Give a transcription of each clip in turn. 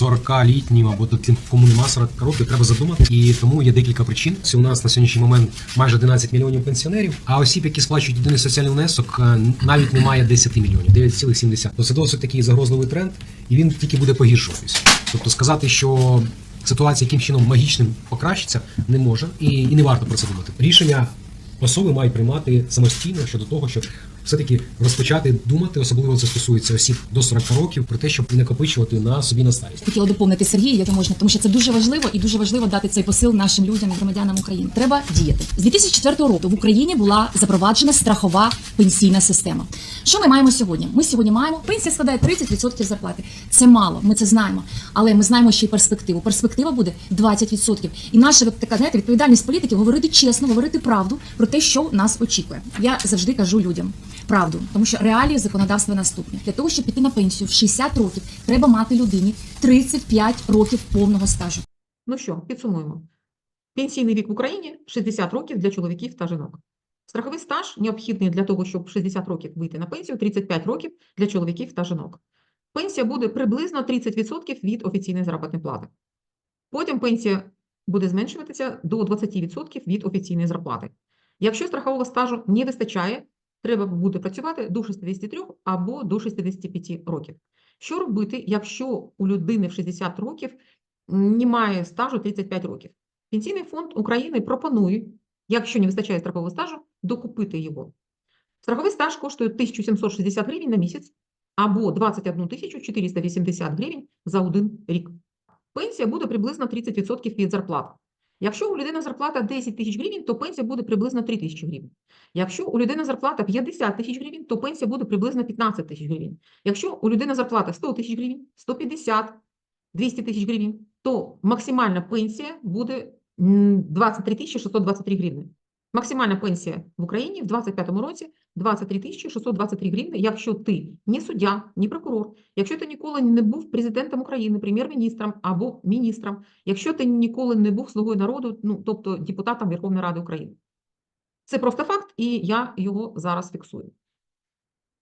40-літнім або тим, кому нема 40 років, треба задумати. І тому є декілька причин. Це у нас на сьогоднішній момент майже 11 мільйонів пенсіонерів, а осіб, які сплачують єдиний соціальний внесок, е, навіть немає 10 мільйонів, 9,7. То це досить такий загрозливий тренд, і він тільки буде погіршуватися. Тобто сказати, що ситуація яким чином магічним покращиться, не може і, і не варто про це думати. Рішення особи мають приймати самостійно щодо того, щоб все-таки розпочати думати, особливо це стосується осіб до 40 років, про те, щоб не накопичувати на собі на старість. Хотіла доповнити Сергія, як можна, тому що це дуже важливо і дуже важливо дати цей посил нашим людям і громадянам України. Треба діяти з 2004 року. В Україні була запроваджена страхова пенсійна система. Що ми маємо сьогодні? Ми сьогодні маємо пенсія складає 30% зарплати. Це мало, ми це знаємо, але ми знаємо ще й перспективу. Перспектива буде 20%. І наша така знаєте, відповідальність політиків говорити чесно, говорити правду про те, що нас очікує. Я завжди кажу людям. Правду, тому що реалії законодавства наступні. Для того, щоб піти на пенсію в 60 років, треба мати людині 35 років повного стажу. Ну що, підсумуємо. Пенсійний вік в Україні 60 років для чоловіків та жінок. Страховий стаж необхідний для того, щоб 60 років вийти на пенсію, 35 років для чоловіків та жінок. Пенсія буде приблизно 30% від офіційної заробітної плати. Потім пенсія буде зменшуватися до 20% від офіційної зарплати. Якщо страхового стажу не вистачає, треба буде працювати до 63 або до 65 років. Що робити, якщо у людини в 60 років немає стажу 35 років? Пенсійний фонд України пропонує, якщо не вистачає страхового стажу, докупити його. Страховий стаж коштує 1760 гривень на місяць або 21 480 гривень за один рік. Пенсія буде приблизно 30% від зарплати. Якщо у людини зарплата 10 тисяч гривень, то пенсія буде приблизно 3 тисячі гривень. Якщо у людини зарплата 50 тисяч гривень, то пенсія буде приблизно 15 тисяч гривень. Якщо у людини зарплата 100 тисяч гривень, 150, 200 тисяч гривень, то максимальна пенсія буде 23 тисячі 623 гривні. Максимальна пенсія в Україні в 2025 році 23 тисячі 623 гривні, якщо ти не суддя, не прокурор, якщо ти ніколи не був президентом України, прем'єр-міністром або міністром, якщо ти ніколи не був слугою народу, ну тобто депутатом Верховної Ради України. Це просто факт, і я його зараз фіксую.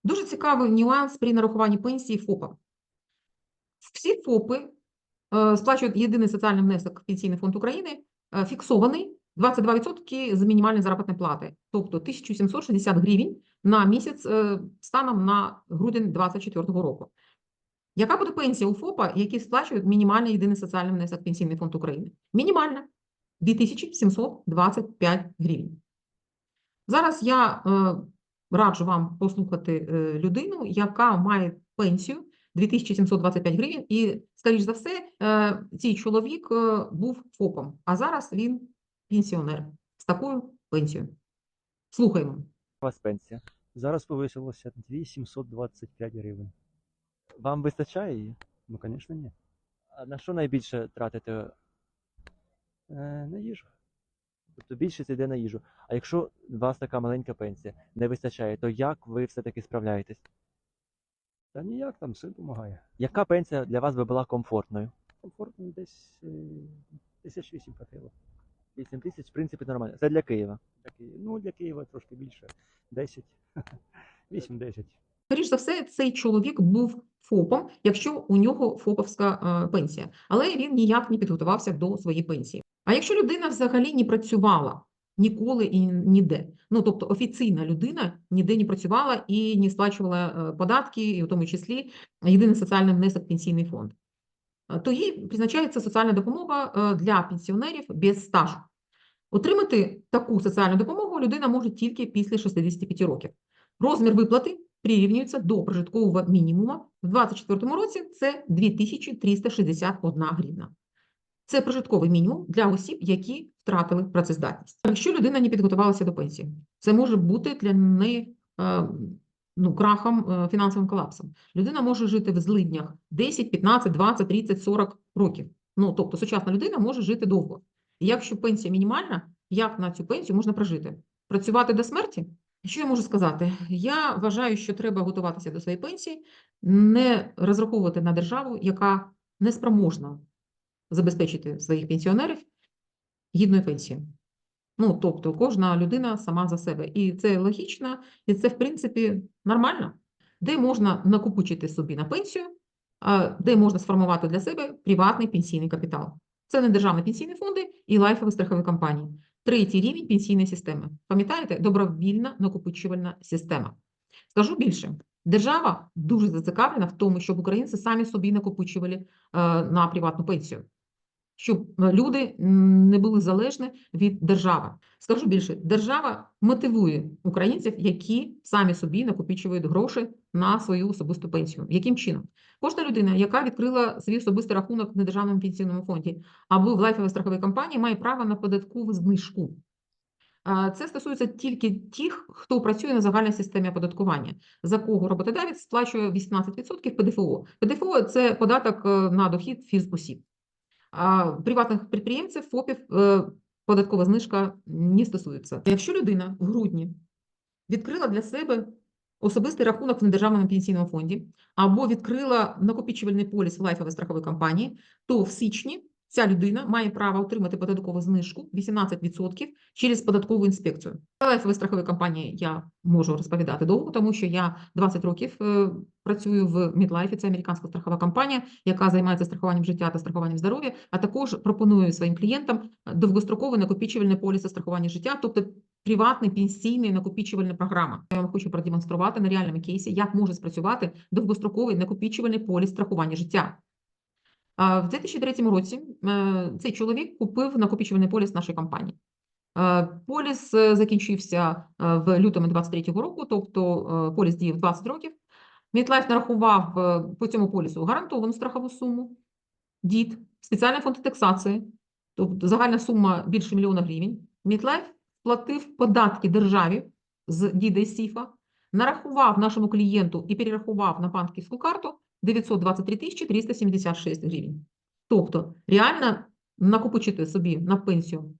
Дуже цікавий нюанс при нарахуванні пенсії ФОПа. Всі ФОПи е, сплачують єдиний соціальний внесок в Пенсійний фонд України, е, фіксований 22% з мінімальної заробітної плати, тобто 1760 гривень на місяць е, станом на грудень 2024 року. Яка буде пенсія у ФОПа, які сплачують мінімальний єдиний соціальний внесок Пенсійний фонд України? Мінімальна 2725 гривень. Зараз я е, раджу вам послухати е, людину, яка має пенсію 2725 гривень, і, скоріш за все, цей чоловік був ФОПом, а зараз він пенсіонер з такою пенсією. Слухаємо. У вас пенсія. Зараз повисилося 2725 гривень. Вам вистачає її? Ну, звісно, ні. А на що найбільше тратите? Е, на їжу. Тобто більшість йде на їжу. А якщо у вас така маленька пенсія не вистачає, то як ви все-таки справляєтесь? Та ніяк там син допомагає. Яка пенсія для вас би була комфортною? Комфортно десь е, тисяч вісім. 8 тисяч, в принципі, нормально. Це для Києва. Для Києва. Ну, для Києва трошки більше. 10. 8-10. Скоріш за все, цей чоловік був ФОПом, якщо у нього ФОПовська е, пенсія, але він ніяк не підготувався до своєї пенсії. А якщо людина взагалі не працювала ніколи і ніде, ну тобто офіційна людина ніде не працювала і не сплачувала е, податки, і в тому числі єдиний соціальний внесок пенсійний фонд, е, то їй призначається соціальна допомога для пенсіонерів без стажу. Отримати таку соціальну допомогу людина може тільки після 65 років. Розмір виплати прирівнюється до прожиткового мінімуму. В 2024 році це 2361 гривна. Це прожитковий мінімум для осіб, які втратили працездатність. Якщо людина не підготувалася до пенсії, це може бути для неї е, ну, крахом, е, фінансовим колапсом. Людина може жити в злиднях 10, 15, 20, 30, 40 років. Ну, тобто сучасна людина може жити довго. Якщо пенсія мінімальна, як на цю пенсію можна прожити? Працювати до смерті? Що я можу сказати? Я вважаю, що треба готуватися до своєї пенсії, не розраховувати на державу, яка не спроможна забезпечити своїх пенсіонерів гідною пенсією. Ну, тобто, кожна людина сама за себе. І це логічно, і це, в принципі, нормально. Де можна накопичити собі на пенсію, де можна сформувати для себе приватний пенсійний капітал. Це не державні пенсійні фонди і лайфові страхові компанії. Третій рівень пенсійної системи. Пам'ятаєте, добровільна накопичувальна система. Скажу більше, держава дуже зацікавлена в тому, щоб українці самі собі накопичували е, на приватну пенсію, щоб е, люди не були залежні від держави. Скажу більше, держава мотивує українців, які самі собі накопичують гроші на свою особисту пенсію. Яким чином? Кожна людина, яка відкрила свій особистий рахунок в недержавному пенсійному фонді або в лайфовій страховій компанії, має право на податкову знижку. Це стосується тільки тих, хто працює на загальній системі оподаткування, за кого роботодавець сплачує 18% ПДФО. ПДФО – це податок е, на дохід фізосіб. Приватних підприємців, ФОПів е, податкова знижка не стосується. Якщо людина в грудні відкрила для себе особистий рахунок в недержавному пенсійному фонді або відкрила накопичувальний поліс в лайфовій страховій компанії, то в січні ця людина має право отримати податкову знижку 18% через податкову інспекцію. Лайфові страхові компанії я можу розповідати довго, тому що я 20 років е, працюю в Мідлайфі, це американська страхова компанія, яка займається страхуванням життя та страхуванням здоров'я, а також пропонує своїм клієнтам довгостроковий накопичувальний поліс страхування життя, тобто приватний пенсійний накопичувальна програма. Я вам хочу продемонструвати на реальному кейсі, як може спрацювати довгостроковий накопичувальний поліс страхування життя. В 2003 році е, цей чоловік купив накопичувальний поліс нашої компанії. Е, Поліс е, закінчився в лютому 23 року, тобто поліс діяв 20 років. Мітлайф нарахував по цьому полісу гарантовану страхову суму, ДІД, спеціальний фонд індексації, тобто загальна сума більше мільйона гривень. Мітлайф платив податки державі з діда і СІФа, нарахував нашому клієнту і перерахував на банківську карту 923 тисячі 376 гривень. Тобто реально накопичити собі на пенсію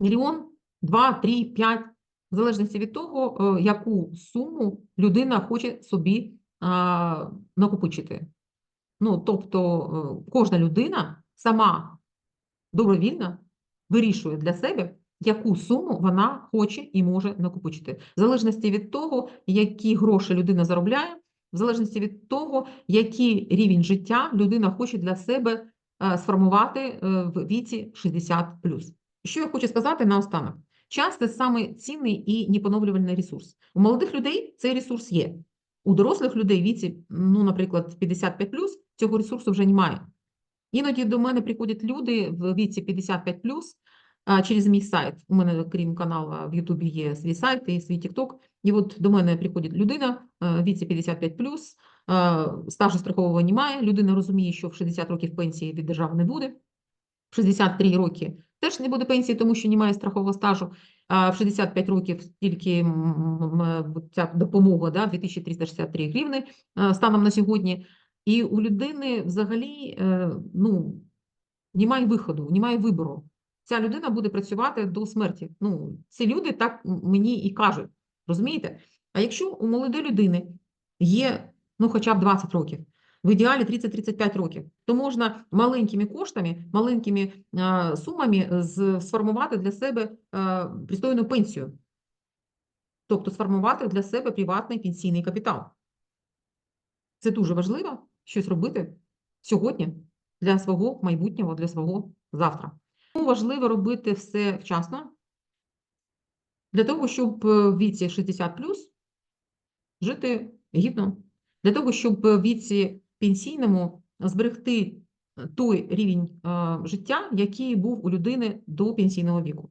мільйон, два, три, п'ять, в залежності від того, е, яку суму людина хоче собі а, накопичити. Ну, тобто, е, кожна людина сама добровільно вирішує для себе, яку суму вона хоче і може накопичити. В залежності від того, які гроші людина заробляє, в залежності від того, який рівень життя людина хоче для себе е, сформувати е, в віці 60+. Що я хочу сказати наостанок? Час – це саме цінний і непоновлювальний ресурс. У молодих людей цей ресурс є. У дорослих людей віці, ну, наприклад, 55+, цього ресурсу вже немає. Іноді до мене приходять люди в віці 55+, через мій сайт. У мене, крім каналу, в Ютубі є свій сайт і свій TikTok. І от до мене приходить людина е, віці 55+, е, стажу страхового немає, людина розуміє, що в 60 років пенсії від держави не буде, в 63 роки теж не буде пенсії, тому що немає страхового стажу, а в 65 років тільки м, ця допомога, да, 2363 гривни е, станом на сьогодні. І у людини взагалі е, ну, немає виходу, немає вибору. Ця людина буде працювати до смерті. Ну, ці люди так мені і кажуть. Розумієте? А якщо у молодої людини є ну, хоча б 20 років, в ідеалі 30-35 років, то можна маленькими коштами, маленькими а, сумами сформувати для себе а, пристойну пенсію. Тобто сформувати для себе приватний пенсійний капітал. Це дуже важливо щось робити сьогодні для свого майбутнього, для свого завтра. Тому важливо робити все вчасно, для того, щоб е, в віці 60 жити гідно, для того, щоб в віці пенсійному зберегти е, той рівень е, життя, який був у людини до пенсійного віку.